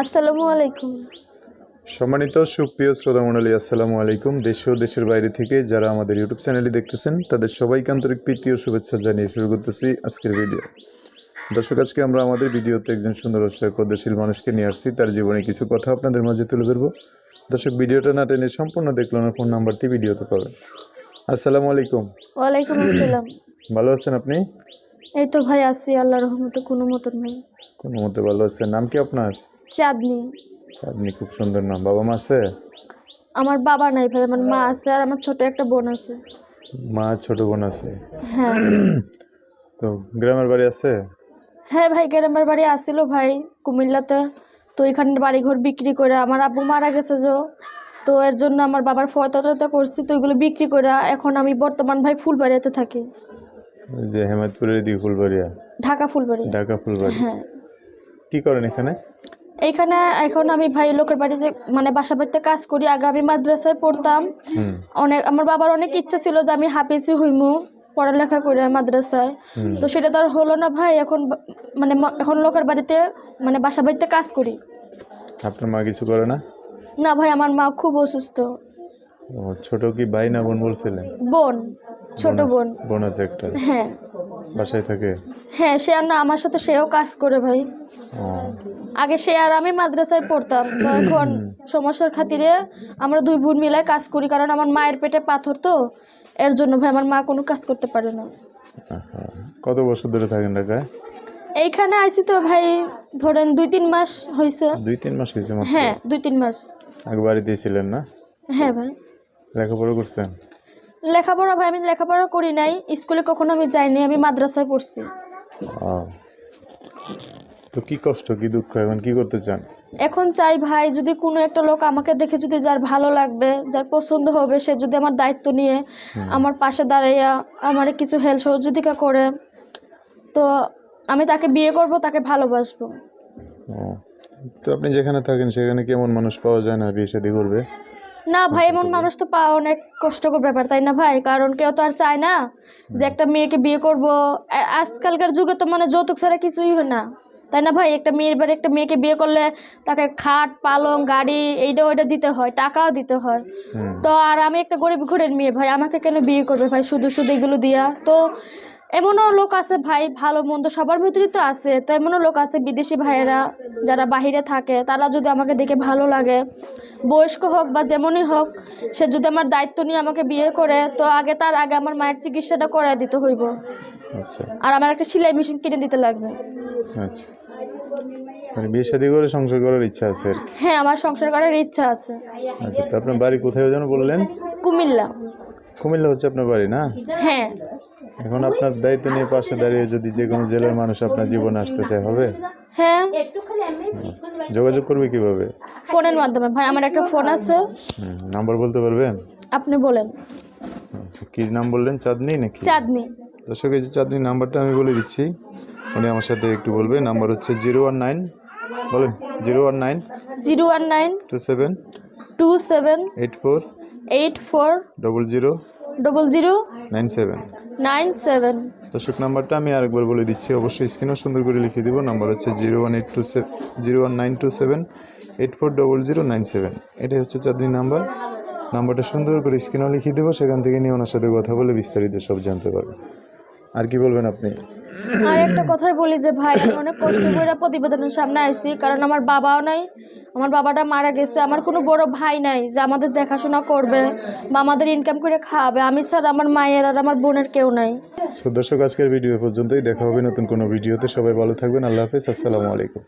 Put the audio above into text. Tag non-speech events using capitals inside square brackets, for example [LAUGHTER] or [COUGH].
আসসালামু আলাইকুম। সম্মানিত সুপ্রিয় শ্রোতা মণ্ডলী আসসালামু আলাইকুম। দেশ ও দেশের বাইরে থেকে যারা আমাদের ইউটিউব চ্যানেলটি দেখতেছেন তাদের সবাইকে আন্তরিক প্রীতি ও শুভেচ্ছা জানিয়ে শুরু করতেছি আজকের ভিডিও দর্শক আজকে আমরা আমাদের ভিডিওতে একজন সুন্দর অসহায় পদ্মশীল মানুষকে নিয়ে আসছি। তার জীবনে কিছু কথা আপনাদের মাঝে তুলে ধরবো। দর্শক ভিডিওটা না টেনে সম্পূর্ণ দেখল না ফোন নাম্বারটি ভিডিওতে পাবেন। আসসালামু আলাইকুম। ওয়ালাইকুম আসসালাম। ভালো আছেন আপনি? এই তো ভাই আছি। আল্লাহ রহমতে কোনো মতন নেই। কোনো মতে ভালো আছেন। নাম কি আপনার? চাঁদনি। আপনি খুব সুন্দর নাম। বাবা মা আছে? আমার বাবা নাই ভাই আমার মা আছে আর আমার ছোট একটা বোন আছে। মা ছোট বোন আছে? হ্যাঁ। [CLEARS THROAT] তো গ্রামের বাড়ি আছে? হ্যাঁ ভাই গ্রামের বাড়ি আসছিল ভাই কুমিল্লাতে। তো এখানে বাড়ি ঘর বিক্রি করে আমার আব্বু মারা গেছে যে। তো এর জন্য আমার বাবার ফয়তা করছি তো ওইগুলো বিক্রি করে এখন আমি বর্তমান ভাই ফুলবাড়িতে থাকি। ওই যে হেমায়তপুরের দিকে ফুলবাড়িয়া? ঢাকা ফুলবাড়ি। ঢাকা ফুলবাড়ি। হ্যাঁ। কি করেন এখানে? এইখানে এখন আমি ভাই লোকের বাড়িতে মানে বাসা বাড়িতে কাজ করি। আগে আমি মাদ্রাসায় পড়তাম। অনেক আমার বাবার অনেক ইচ্ছা ছিল যে আমি হাফিজি হইমু পড়ালেখা করে মাদ্রাসায়। তো সেটা তো আর হলো না ভাই এখন মানে এখন লোকের বাড়িতে মানে বাসা বাড়িতে কাজ করি। আপনার মা কিছু করে না? না ভাই আমার মা খুব অসুস্থ। ছোট কি ভাই না বোন বলছিলেন? বোন ছোট বোন বোন। আছে একটা। হ্যাঁ। বাসায় থাকে? হ্যাঁ সে আর না আমার সাথে সেও কাজ করে ভাই। আগে সে আর আমি মাদ্রাসায় পড়তাম। তো এখন সমস্যার খাতিরে আমরা দুই বোন মিলে কাজ করি কারণ আমার মায়ের পেটে পাথর তো। এর জন্য ভাই আমার মা কোনো কাজ করতে পারে না। কত বছর ধরে থাকেন ঢাকায়? এইখানে আইছি তো ভাই ধরেন দুই তিন মাস হয়েছে দুই তিন মাস হয়েছে হ্যাঁ দুই তিন মাস। আগে বাড়িতে ছিলেন না? হ্যাঁ ভাই। লেখাপড়া করছেন? লেখাপড়া ভাই আমি লেখাপড়া করি নাই। স্কুলে কখনো আমি যাইনি আমি মাদ্রাসায় পড়ছি। তো কি কষ্ট কি দুঃখ এখন কি করতে চান? এখন চাই ভাই যদি কোনো একটা লোক আমাকে দেখে যদি যার ভালো লাগবে যার পছন্দ হবে সে যদি আমার দায়িত্ব নিয়ে আমার পাশে দাঁড়াইয়া আমার কিছু হেল্প সহযোগিতা করে তো আমি তাকে বিয়ে করব তাকে ভালোবাসবো। ও তো আপনি যেখানে থাকেন সেখানে কেমন মানুষ পাওয়া যায় না বিয়ে শাদী করবে? না ভাই এমন মানুষ তো পাওয়া অনেক কষ্টকর ব্যাপার তাই না ভাই? কারণ কেউ তো আর চায় না যে একটা মেয়েকে বিয়ে করব। আজকালকার যুগে তো মানে যৌতুক ছাড়া কিছুই হয় না। তাই না ভাই? একটা মেয়ের বাড়ি একটা মেয়েকে বিয়ে করলে তাকে খাট পালং গাড়ি এইটা ওইটা দিতে হয় টাকাও দিতে হয়। তো আর আমি একটা গরিব ঘরের মেয়ে ভাই আমাকে কেন বিয়ে করবে ভাই? শুধু শুধু এগুলো দিয়া। তো এমনও লোক আছে ভাই ভালো মন্দ সবার ভিতরেই তো আছে। তো এমনও লোক আছে বিদেশি ভাইয়েরা যারা বাহিরে থাকে তারা যদি আমাকে দেখে ভালো লাগে বয়স্ক হোক বা যেমনই হোক সে যদি আমার দায়িত্ব নিয়ে আমাকে বিয়ে করে তো আগে তার আগে আমার মায়ের চিকিৎসাটা করায় দিতে হইব। আচ্ছা। আর আমার একটা সেলাই মেশিন কিনে দিতে লাগবে। আচ্ছা। মানে বিয়ে শাদী করে সংসার করার ইচ্ছা আছে আর কি? হ্যাঁ আমার সংসার করার ইচ্ছা আছে। আচ্ছা তো আপনার বাড়ি কোথায় যেন বললেন? কুমিল্লা। কুমিল্লা হচ্ছে আপনার বাড়ি না? হ্যাঁ। এখন আপনার দায়িত্ব নিয়ে পাশে দাঁড়িয়ে যদি যে কোনো জেলার মানুষ আপনার জীবনে আসতে চায় হবে? হ্যাঁ। আচ্ছা। যোগাযোগ করবে কীভাবে? ফোনের মাধ্যমে। ভাই আমার একটা ফোন আছে। নাম্বার বলতে পারবেন? আপনি বলেন। আচ্ছা কি নাম বললেন? চাঁদনি নাকি? চাঁদনি। দর্শক এই যে চাঁদনি নাম্বারটা আমি বলে দিচ্ছি। উনি আমার সাথে একটু বলবে। নাম্বার হচ্ছে জিরো ওয়ান নাইন বলেন zero one nine zero one nine two seven two seven eight four eight four double zero double zero nine seven. Nine seven. দর্শক নাম্বারটা আমি আরেকবার বলে দিচ্ছি। অবশ্যই স্ক্রিনেও সুন্দর করে লিখে দিব। নাম্বার হচ্ছে zero one eight two seven zero one nine two seven eight four double zero nine seven. এটাই হচ্ছে চাঁদনি নাম্বার। নাম্বারটা সুন্দর করে স্ক্রিনেও লিখে দেবো। সেখান থেকে নিয়ে ওনার সাথে কথা বলে বিস্তারিত সব জানতে পারবেন আর কি বলবেন আপনি? আর একটা কথাই বলি যে ভাই আমি অনেক কষ্ট করে প্রতিবেদনের সামনে আইছি কারণ আমার বাবাও নাই আমার বাবাটা মারা গেছে আমার কোনো বড় ভাই নাই যে আমাদের দেখাশোনা করবে বা আমাদের ইনকাম করে খাওয়াবে। আমি স্যার আমার মায়ের আর আমার বোনের কেউ নাই। দর্শক আজকের ভিডিও পর্যন্তই। দেখা হবে নতুন কোনো ভিডিওতে। সবাই ভালো থাকবেন। আল্লাহ হাফিজ। আসসালামু আলাইকুম।